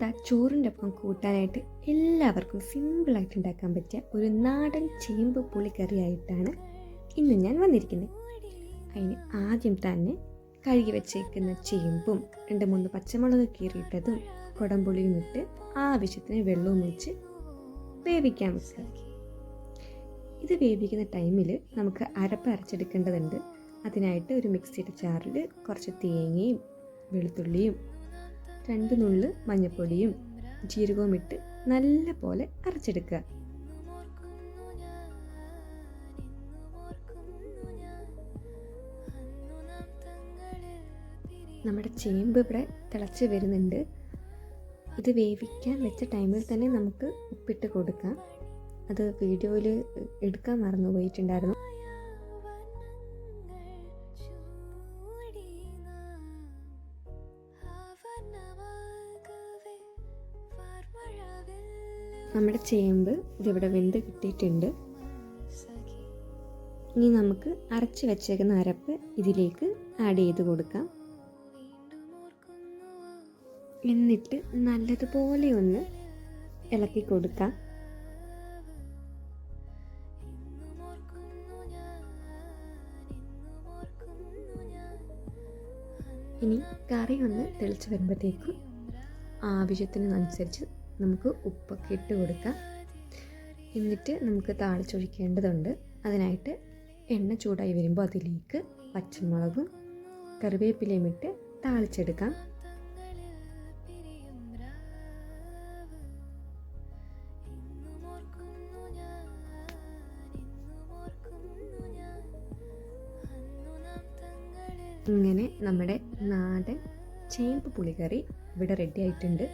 ദാ ചോറിന്റെ ഒപ്പം കൂട്ടാനായിട്ട് എല്ലാവർക്കും സിമ്പിളായിട്ട് ഉണ്ടാക്കാൻ പറ്റിയ ഒരു നാടൻ ചേമ്പ് പുളിക്കറിയായിട്ടാണ് ഇന്ന് ഞാൻ വന്നിരിക്കുന്നത്. അതിന് ആദ്യം തന്നെ കഴുകി വെച്ചേക്കുന്ന ചേമ്പും രണ്ട് മൂന്ന് പച്ചമുളക് കീറിയിട്ടതും കുടംപുളിയും ഇട്ട് ആവശ്യത്തിന് വെള്ളവും ഒഴിച്ച് വേവിക്കാൻ വെക്കുക. ഇത് വേവിക്കുന്ന ടൈമിൽ നമുക്ക് അരപ്പ് അരച്ചെടുക്കേണ്ടതുണ്ട്. അതിനായിട്ട് ഒരു മിക്സിയുടെ ചാറിൽ കുറച്ച് തേങ്ങയും വെളുത്തുള്ളിയും രണ്ട് നുള്ള് മഞ്ഞൾപ്പൊടിയും ജീരകവും ഇട്ട് നല്ല പോലെ അരച്ചെടുക്കുക. നമ്മുടെ ചേമ്പ് ഇവിടെ തിളച്ച് വരുന്നുണ്ട്. ഇത് വേവിക്കാൻ വെച്ച ടൈമിൽ തന്നെ നമുക്ക് ഉപ്പിട്ട് കൊടുക്കാം. അത് വീഡിയോയിൽ എടുക്കാൻ മറന്നു പോയിട്ടുണ്ടായിരുന്നു നമ്മുടെ ചേമ്പ് ഇതിവിടെ വെന്ത് കിട്ടിയിട്ടുണ്ട്. ഇനി നമുക്ക് അരച്ച് വെച്ചേക്കുന്ന അരപ്പ് ഇതിലേക്ക് ആഡ് ചെയ്ത് കൊടുക്കാം. എന്നിട്ട് നല്ലതുപോലെ ഒന്ന് ഇളക്കി കൊടുക്കാം. ഇനി കറി ഒന്ന് തെളിച്ച് വരുമ്പോഴത്തേക്കും ആവശ്യത്തിനനുസരിച്ച് നമുക്ക് ഉപ്പൊക്കെ ഇട്ട് കൊടുക്കാം. എന്നിട്ട് നമുക്ക് താളിച്ചൊഴിക്കേണ്ടതുണ്ട്. അതിനായിട്ട് എണ്ണ ചൂടായി വരുമ്പോൾ അതിലേക്ക് പച്ചമുളകും കറിവേപ്പിലയും ഇട്ട് താളിച്ചെടുക്കാം. ഇങ്ങനെ നമ്മുടെ നാടൻ ചേമ്പ് പുളിക്കറി ഇവിടെ റെഡി ആയിട്ടുണ്ട്.